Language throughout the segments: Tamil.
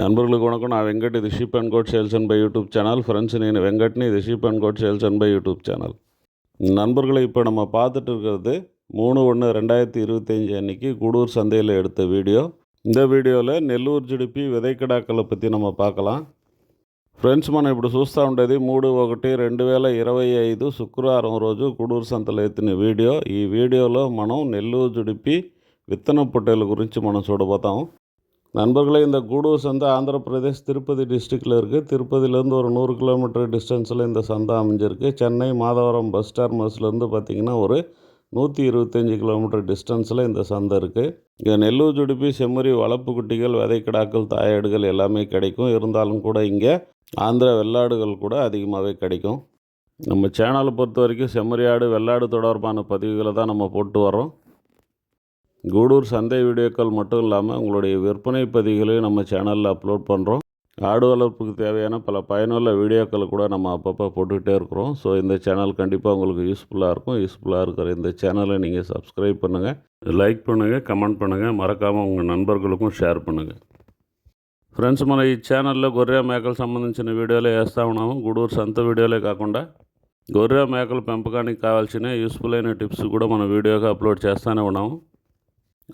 நண்பர்களுக்கு வணக்கம். நான் வெங்கட். இது sheep and goat sales and buy YouTube channel. Friends நீ வெங்கட்னு இது sheep and goat sales and buy YouTube channel. நண்பர்களை இப்போ நம்ம பார்த்துட்டு இருக்கிறது மூணு ஒன்று ரெண்டாயிரத்தி இருபத்தஞ்சி அன்றைக்கி கூடூர் சந்தையில் எடுத்த வீடியோ. இந்த வீடியோவில் நெல்லூர் ஜிடிபி விதைக்கடாக்களை பற்றி நம்ம பார்க்கலாம். ஃப்ரெண்ட்ஸ் మనం ఇప్పుడు చూస్తూ ఉండేది మూడు ఒకటి రెండు వేల ఇరవై ఐదు శుక్రవారం రోజు కుడూరు சந்தையில் எத்தின வீடியோ. ఈ வீடியோவில் మనం నెల్లూరు జుడిపి విత్తన పొట్టేల గురించి మనం చూడబోతాం நண்பர்களே இந்த கூடூர் சந்தை ஆந்திர பிரதேஷ் திருப்பதி டிஸ்ட்ரிக்டில் இருக்குது திருப்பதியிலேருந்து ஒரு நூறு கிலோமீட்டர் டிஸ்டன்ஸில் இந்த சந்தை அமைஞ்சிருக்கு. சென்னை மாதவரம் பஸ் டெர்மினஸ்லேருந்து பார்த்திங்கன்னா ஒரு நூற்றி இருபத்தஞ்சி கிலோமீட்டர் டிஸ்டன்ஸில் இந்த சந்தை இருக்குது இங்கே நெல்லூர் ஜுடுப்பி செம்மறி வளர்ப்பு குட்டிகள் விதைக்கிடாக்கள் தாயாடுகள் எல்லாமே கிடைக்கும். இருந்தாலும் கூட இங்கே ஆந்திர வெள்ளாடுகள் கூட அதிகமாகவே கிடைக்கும். நம்ம சேனலை பொறுத்த வரைக்கும் செம்மறியாடு வெள்ளாடு தொடர்பான பதிவுகளை தான் நம்ம போட்டு வரோம் கூடூர் சந்தை வீடியோக்கள் மட்டும் இல்லாமல் உங்களுடைய விற்பனை பதிவுகளையும் நம்ம சேனலில் அப்லோட் பண்ணுறோம். ஆடு வளர்ப்புக்கு தேவையான பல பயனுள்ள வீடியோக்கள் கூட நம்ம அப்பப்போ போட்டுக்கிட்டே இருக்கிறோம். ஸோ இந்த சேனல் கண்டிப்பாக உங்களுக்கு யூஸ்ஃபுல்லாக இருக்கும். யூஸ்ஃபுல்லாக இருக்கிற இந்த சேனலை நீங்கள் சப்ஸ்கிரைப் பண்ணுங்கள். லைக் பண்ணுங்கள் கமெண்ட் பண்ணுங்கள். மறக்காமல் உங்கள் நண்பர்களுக்கும் ஷேர் பண்ணுங்கள். ஃப்ரெண்ட்ஸ் మన ఈ கொரியா மேக்கல் మేకలకు வீடியோலே వీడియోలే వేస్తూ கூடூர் சந்த సంత వీడియోలే கொரியா மேக்கல் మేకల పెంపకానికి కావాల్సిన యూస్ఫుల్ అయిన టిప్స్ కూడా మన వీడియోగా అప్లోడ్ చేస్తూనే ఉన్నాము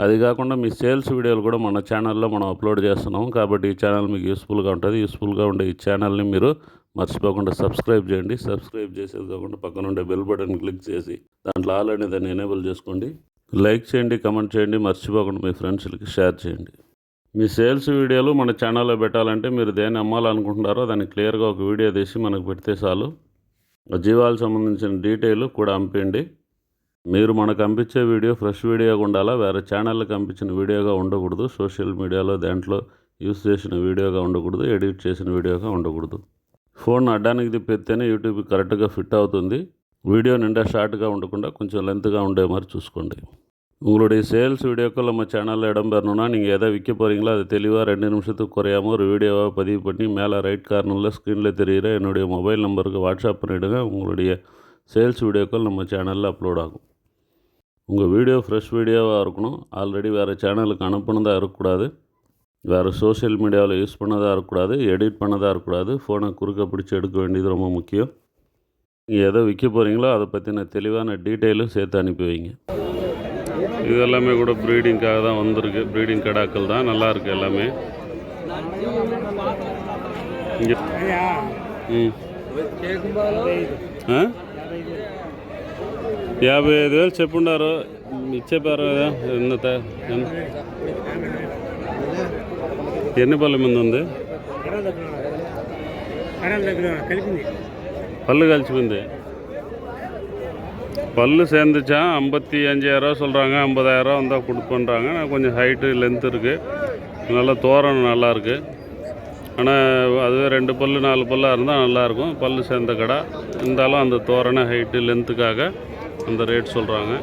అది కాకుండా మీ సేల్స్ వీడియోలు కూడా మన ఛానల్లో మనం అప్లోడ్ చేస్తున్నాం. కాబట్టి ఈ ఛానల్ మీకు యూస్ఫుల్గా ఉంటుంది. యూస్ఫుల్గా ఉండే ఈ ఛానల్ని మీరు మర్చిపోకుండా సబ్స్క్రైబ్ చేయండి. సబ్స్క్రైబ్ చేసేది కాకుండా పక్కన ఉండే బెల్ బటన్ క్లిక్ చేసి దాంట్లో ఆల్ అనే దాన్ని ఎనేబుల్ చేసుకోండి. లైక్ చేయండి కమెంట్ చేయండి మర్చిపోకుండా మీ ఫ్రెండ్స్కి షేర్ చేయండి. మీ సేల్స్ వీడియోలు మన ఛానల్లో పెట్టాలంటే మీరు దేన్ని అమ్మాలనుకుంటున్నారో దాన్ని క్లియర్గా ఒక వీడియో తీసి మనకు పెడితే చాలు. జీవాలకు సంబంధించిన డీటెయిల్ కూడా పంపించండి మీరు మనకు పంపించే వీడియో ఫ్రెష్ వీడియోగా ఉండాలా వేరే ఛానళ్ళకి పంపించిన వీడియోగా ఉండకూడదు సోషల్ మీడియాలో దాంట్లో యూస్ చేసిన వీడియోగా ఉండకూడదు ఎడిట్ చేసిన వీడియోగా ఉండకూడదు ఫోన్ అడ్డానికి తిప్పెత్తేనే యూట్యూబ్ కరెక్ట్గా ఫిట్ అవుతుంది வீடியோ நின்றா ஷார்ட்டுக்காக ఉండకుండా கொஞ்சம் லென்த்துக்காக உண்டே மாதிரி చూసుకోండి உங்களுடைய சேல்ஸ் வீடியோக்கள் நம்ம சேனலில் இடம்பெறணும்னா நீங்கள் எதை விற்க போகிறீங்களோ அது தெளிவாக ரெண்டு நிமிஷத்துக்கு குறையாமல் ஒரு வீடியோவாக பதிவு பண்ணி மேலே ரைட் கார்னரில் ஸ்க்ரீனில் தெரிகிற என்னுடைய மொபைல் நம்பருக்கு வாட்ஸ்அப் பண்ணிவிடுங்க உங்களுடைய சேல்ஸ் வீடியோக்கள் நம்ம சேனலில் அப்லோட் ஆகும் உங்கள் வீடியோ ஃப்ரெஷ் வீடியோவாக இருக்கணும். ஆல்ரெடி வேறு சேனலுக்கு அனுப்புனதாக இருக்கக்கூடாது. வேறு சோஷியல் மீடியாவில் யூஸ் பண்ணதாக இருக்கக்கூடாது எடிட் பண்ணதாக இருக்கக்கூடாது ஃபோனை குறுக்க பிடிச்சி எடுக்க வேண்டியது ரொம்ப முக்கியம். நீங்கள் எதை விற்க போகிறீங்களோ அதை பற்றின தெளிவான டீட்டெயிலும் சேர்த்து அனுப்பி வைங்க. இது எல்லாமே கூட ப்ரீடிங்காக தான் வந்திருக்கு. ப்ரீடிங் கடாக்கள் தான். நல்லா இருக்கு எல்லாமே. இங்கே ம். ఆ? యాభై ఐదు వేలు చెప్పుండారు ఇచ్చేపారు కదా ఎంత త- ఎన్- ఎన్ని పళ్ళ మీద ఉంది కలిపింది பல்லு கழிச்சுருந்து பல்லு சேர்ந்துச்சா ஐம்பத்தி அஞ்சாயிரரூவா சொல்கிறாங்க ஐம்பதாயிரரூவா வந்தால் கொடுப்பேன்றாங்க ஆனால் கொஞ்சம் ஹைட்டு லென்த் இருக்குது நல்லா தோரணம் நல்லா இருக்குது ஆனால் அதுவே ரெண்டு பல்லு நாலு பல்லாக இருந்தால் நல்லாயிருக்கும் பல்லு சேர்ந்த கடை இருந்தாலும் அந்த தோரணை ஹைட்டு லென்த்துக்காக அந்த ரேட் சொல்கிறாங்க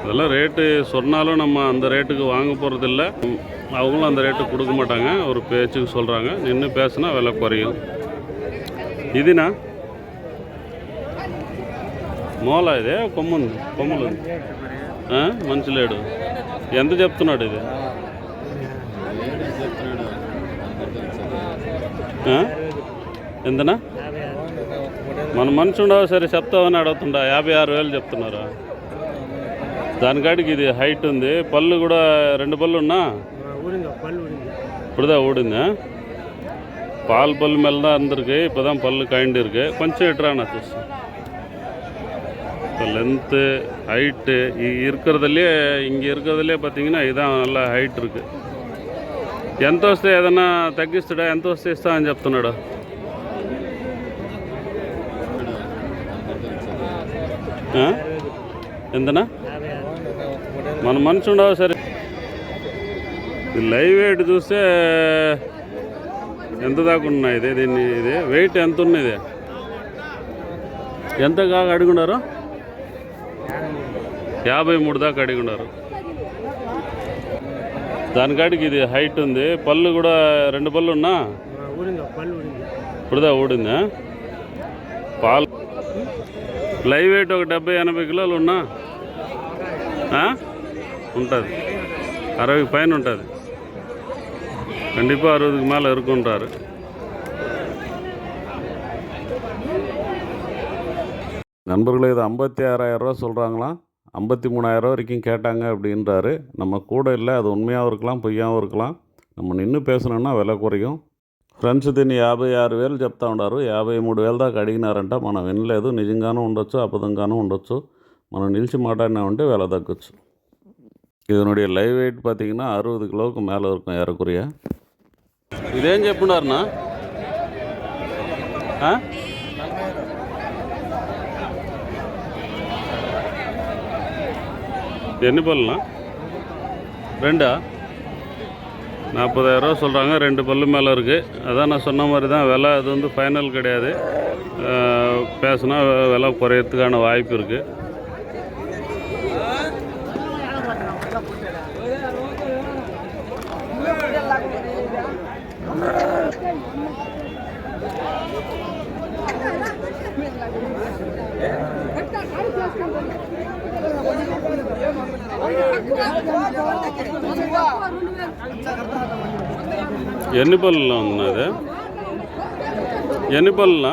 அதெல்லாம் ரேட்டு சொன்னாலும் நம்ம அந்த ரேட்டுக்கு வாங்க போகிறதில்ல அவங்களும் அந்த ரேட்டு கொடுக்க மாட்டாங்க ஒரு பேச்சுக்கு சொல்கிறாங்க நின்று பேசுனா விலை குறையும் ఇదినా మూల ఇదే కొమ్ముంది కొమ్ములు ఆ? మంచి లేడు ఎంత చెప్తున్నాడు ఇది ఆ? ఎంతనా మన మనిషి ఉండవు సరే చెప్తామని అడుగుతుండా యాభై ఆరు వేలు చెప్తున్నారా? దానికాడికి ఇది హైట్ ఉంది. పళ్ళు కూడా రెండు పళ్ళు ఉన్నా? இப்படிதான் ஓடுங்க பால் பல் மேலே தான் இருந்திருக்கு இப்போ தான் பல் காய்ண்டு இருக்கு கொஞ்சம் எட்ரான சூஸ் இப்போ லென்த்து ஹைட்டு இருக்கிறதுலே இங்கே இருக்கிறதுலே பார்த்தீங்கன்னா இதான் நல்லா హైట్ இருக்குது ఎంత వస్తే ఏదైనా తగ్గిస్తాడా? ఎంత వస్తే ఇస్తా అని చెప్తున్నాడు? ఎంతనా? మన మనిషి ఉండవు సరే. లైవ్ వెయిట్ చూస్తే ఎంత దాకా ఉన్నాయి ఇదే దీన్ని ఇదే? వెయిట్ ఎంత ఉన్నది? ఎంత కాక అడుగున్నారు యాభై మూడు దాకా అడిగినారు దానికాడికి ఇది హైట్ ఉంది. పళ్ళు కూడా రెండు పళ్ళు ఉన్నా? ఇప్పుడుదా ఊడిందా? పాలు లైవ్ వెయిట్ ఒక డెబ్బై ఎనభై కిలోలు ఉన్నా ఉంటుంది అరవై పైన ఉంటుంది கண்டிப்பாக அறுபதுக்கு மேலே இருக்குன்றாரு நண்பர்களே இது ஐம்பத்தி ஆறாயிரரூவா சொல்கிறாங்களாம் ஐம்பத்தி மூணாயிரரூவா வரைக்கும் கேட்டாங்க அப்படின்றாரு நம்ம கூட இல்லை அது உண்மையாகவும் இருக்கலாம் பொய்யாகவும் இருக்கலாம் நம்ம నిన్ను పేసనన్నా విల కురయం ఫ్రెండ్స్ దీన్ని యాభై ఆరు వేలు చెప్తా ఉన్నారు. యాభై మూడు వేల దాకా అడిగినారంట. మనం వినలేదు. నిజంగానూ ఉండొచ్చు అబద్ధంగానూ ఉండొచ్చు. మనం నిలిచి మాట్లాడినామంటే వేల తగ్గొచ్చు. இதனுடைய లైవ్ వెయిట్ பார்த்தீங்கன்னா అరవై கிலோவுக்கு మేల వరకు ఎరకురియ ఇదేం చెప్పున్నారనా ఎన్ని పళ్ళనా రెండా? நாற்பதாயிரரூவா சொல்கிறாங்க ரெண்டு பல்லு மேலே இருக்குது அதான் நான் சொன்ன மாதிரி தான் விலை அது வந்து ஃபைனல் கிடையாது. பேசுனா விலை குறையறதுக்கான வாய்ப்பு இருக்குது ఎన్ని పళ్ళులో ఉంది అది ఎన్ని పళ్ళునా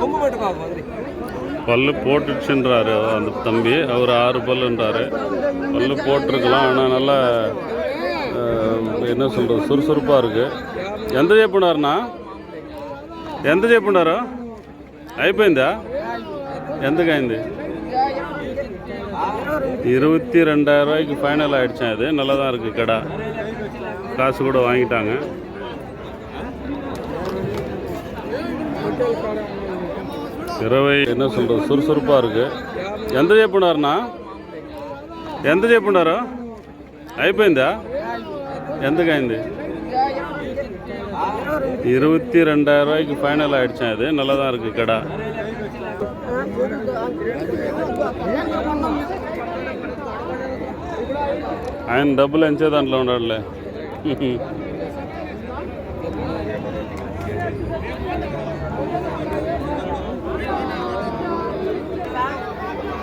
கொம்பு மட்டும் வந்து பல்லு போட்டுச்சுன்றாரு அந்த தம்பி அவர் ஆறு பல்லுன்றாரு பல்லு போட்டிருக்கலாம் ஆனால் நல்லா அஹ், என்ன சொல்கிறது சுறுசுறுப்பாக இருக்குது ఎంత చెప్పున్నారన్నా ఎంత చెప్పున్నారు అయిపోయిందా ఎంతకైంది இருபத்தி ரெண்டாயிரம் ரூபாய்க்கு ஃபைனல் ஆகிடுச்சேன் அது நல்லா தான் இருக்குது கடை காசு கூட வாங்கிட்டாங்க ఇరవై என்ன சொல்கிறது சுறுசுறுப்பாக இருக்குது ఎంత చెప్పున్నారన్నా ఎంత చెప్పున్నారు అయిపోయిందా ఎంతకైంది இருபத்தி ரெண்டாயிரம் ரூபாய்க்கு ஃபைனல் ஆகிடுச்சேன் அது நல்லா தான் இருக்குது கடை ఆయన డబ్బులు ఎంచే దాంట్లో ఉన్నాడులే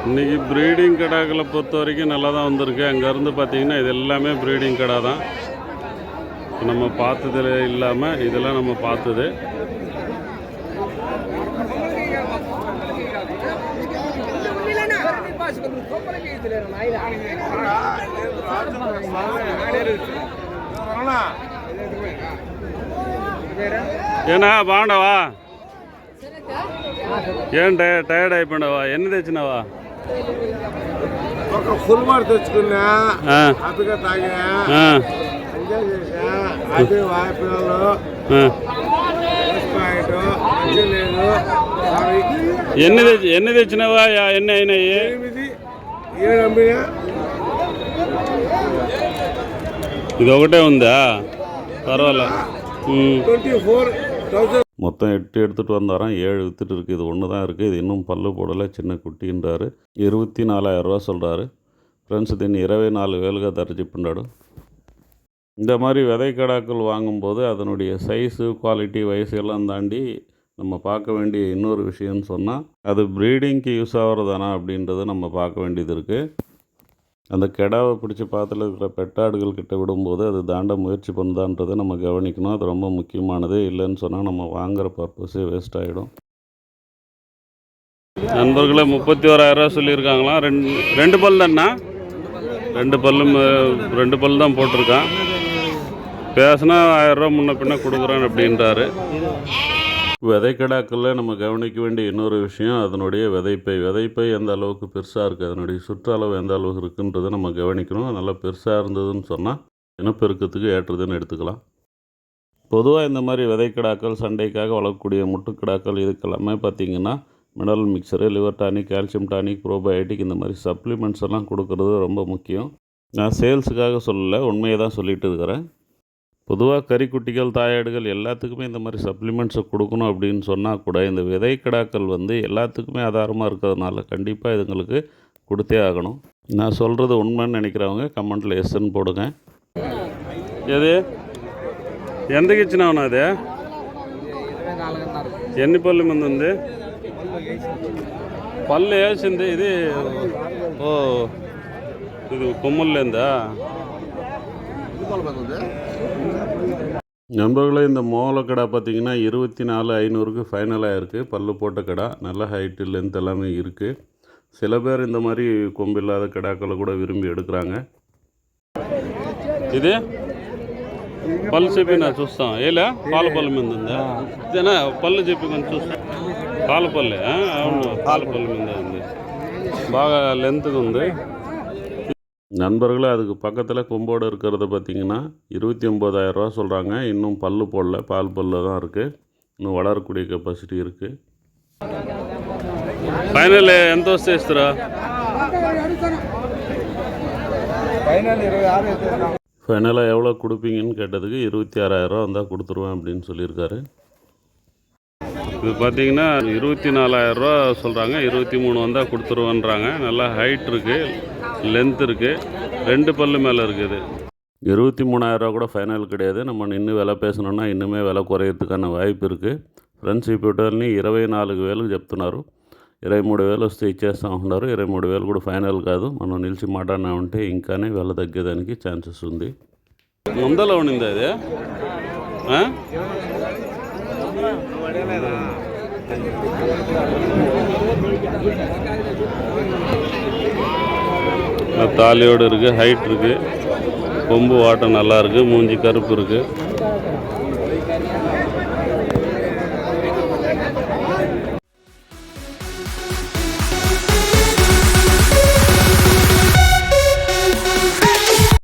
இன்னைக்கு ப்ரீடிங் கடாக்களை பொறுத்த வரைக்கும் நல்லா தான் வந்திருக்கு அங்கேருந்து பார்த்தீங்கன்னா இது எல்லாமே ப்ரீடிங் கடை தான் இப்ப நம்ம பார்த்ததுல இல்லாமல் இதெல்லாம் நம்ம பார்த்தது ఏనా బాగుండవా ఏం టై టైర్డ్ అయిపోయినావా ఎన్ని తెచ్చినావా ఒక ఫుల్ మార్ తెచ్చుకున్నా ఆ, హ్యాపీగా తాగా ఆ, ఎంజాయ్ చేసా హ్యాపీ వాయిపిల్లలు ఆ. పాయింట్ మంచి లేదు సారీ ఎన్ని తెచ్చి ఎన్ని తెచ్చినావా యా- ఎన్ని అయినాయి ఎనిమిది ఏడు అమ్మినా ఇది ఒకటే ఉందా పర్వాలే ம். ట్వంటీ ఫోర్ థౌసండ్ மொத்தம் எட்டு எடுத்துகிட்டு வந்தாராம் ஏழு வித்துட்டு இருக்குது இது ஒன்று தான் இருக்குது இது இன்னும் பல்லு போடலை சின்ன குட்டின்றாரு இருபத்தி நாலாயிரரூவா சொல்கிறாரு ఫ్రెండ్స్ దీన్ని ఇరవై నాలుగు వేలుగా ధర చెప్పినాడు இந்த மாதிரி விதைக்கடாக்கள் வாங்கும்போது அதனுடைய சைஸு குவாலிட்டி வயசு எல்லாம் தாண்டி நம்ம பார்க்க வேண்டிய இன்னொரு விஷயம்னு சொன்னால் அது ப்ரீடிங்க்கு யூஸ் ஆகிறதானா அப்படின்றத நம்ம பார்க்க வேண்டியது இருக்குது அந்த கெடாவை பிடிச்சி பாத்தில் இருக்கிற பெட்டாடுகள் கிட்ட விடும்போது அது தாண்ட முயற்சி பண்ணுதான்றதை நம்ம கவனிக்கணும். அது ரொம்ப முக்கியமானது இல்லைன்னு சொன்னால் நம்ம வாங்குகிற பர்பஸே வேஸ்ட் ஆகிடும் நண்பர்களே முப்பத்தி ஓராயிரரூவா சொல்லியிருக்காங்களாம். ரெண்டு ரெண்டு பல் தானா ரெண்டு பல்லும் ரெண்டு பல் தான் போட்டிருக்கான். பேசினா ஆயிரரூவா முன்ன பின்ன கொடுக்குறேன் அப்படின்றாரு. விதைக்கடாக்கில் நம்ம கவனிக்க வேண்டிய இன்னொரு விஷயம் அதனுடைய விதைப்பை. விதைப்பை எந்த அளவுக்கு பெருசாக இருக்குது அதனுடைய சுற்றளவு எந்த அளவுக்கு இருக்குன்றதை நம்ம கவனிக்கணும். நல்லா பெருசாக இருந்ததுன்னு சொன்னால் இனப்பெருக்கத்துக்கு ஏற்றதுன்னு எடுத்துக்கலாம். பொதுவாக இந்த மாதிரி விதைக்கடாக்கள் சண்டைக்காக வளர்க்கக்கூடிய முட்டுக்கடாக்கள் இதுக்கெல்லாமே பார்த்திங்கன்னா mineral mixture liver tonic calcium tonic probiotic இந்த மாதிரி சப்ளிமெண்ட்ஸ் எல்லாம் கொடுக்கறது ரொம்ப முக்கியம். நான் சேல்ஸுக்காக சொல்லலை உண்மையை தான் சொல்லிகிட்டு இருக்கிறேன். பொதுவாக கறிக்குட்டிகள் தாயாடுகள் எல்லாத்துக்குமே இந்த மாதிரி சப்ளிமெண்ட்ஸை கொடுக்கணும் அப்படின்னு சொன்னால் கூட இந்த விதைக்கடாக்கள் வந்து எல்லாத்துக்குமே ஆதாரமாக இருக்கிறதுனால கண்டிப்பாக இதுங்களுக்கு கொடுத்தே ஆகணும் நான் சொல்கிறது உண்மைன்னு நினைக்கிறவங்க கமெண்ட்டில் எஸ்ன்னு போடுங்க எது ఎంతకి ఇచ్చినావు నాదే ఎన్ని పళ్ళు మంది ఉంది పళ్ళు వేసింది ఇది ఓ இது கொம்மல்லேருந்தா நண்பர்களே இந்த மோள கடை பார்த்தீங்கன்னா இருபத்தி நாலு ஐநூறுக்கு ஃபைனலாக இருக்குது பல்லு போட்ட கடை நல்ல ஹைட்டு லென்த் எல்லாமே இருக்குது சில பேர் இந்த மாதிரி கொம்பு இல்லாத கடாக்களை கூட விரும்பி எடுக்கிறாங்க ఇది పళ్ళు చెప్పి నా చూస్తాం ఏలే పాల పళ్ళు మీద ఉందా ఇదేనా పళ్ళు చెప్పి కొంచెం చూస్తాం పాల పల్లె ఆ? అవును పాల పళ్ళు మీద ఉంది బాగా లెంత్గా ఉంది நண்பர்களே அதுக்கு பக்கத்தில் கொம்போடு இருக்கிறத பார்த்தீங்கன்னா இருபத்தி ஒம்பதாயிரரூவா சொல்கிறாங்க இன்னும் பல்லு போடல பால் பல்லு தான் இருக்குது இன்னும் வளரக்கூடிய கெப்பாசிட்டி இருக்குது ఫైనల్ ఎంత వస్తే ఇస్తారా ఫైనల్ ఇరవై ఆరు ఎత్తేస్తాం ஃபைனலாக எவ்வளோ கொடுப்பீங்கன்னு கேட்டதுக்கு இருபத்தி ஆறாயிரரூவா வந்தால் கொடுத்துருவேன் அப்படின்னு சொல்லியிருக்காரு இது பார்த்தீங்கன்னா இருபத்தி நாலாயிரரூவா சொல்கிறாங்க இருபத்தி மூணு வந்தால் கொடுத்துருவோன்றாங்க. நல்லா ஹைட் இருக்குது லென்த் இருக்குது ரெண்டு பல்லு மேலே இருக்குது இருபத்தி மூணாயிரரூவா கூட ஃபைனல் கிடையாது. நம்ம நின்று விலை பேசணுன்னா இன்னுமே விலை குறையிறதுக்கான வாய்ப்பு இருக்குது ఫ్రెండ్స్ ఇప్పటివల్ని ఇరవై నాలుగు వేలకు చెప్తున్నారు ఇరవై మూడు వేలు వస్తే ఇచ్చేస్తూ ఉంటున్నారు ఇరవై మూడు వేలు కూడా ఫైనల్ కాదు మనం నిలిచి మాట్లాడినా ఉంటే ఇంకానే వెళ్ళ తగ్గేదానికి ఛాన్సెస్ ఉంది ముందలో ఉండింది అదే தாலியோடு இருக்குது ஹைட் இருக்குது கொம்பு வாட்டம் நல்லா இருக்குது மூஞ்சி கருப்பு இருக்குது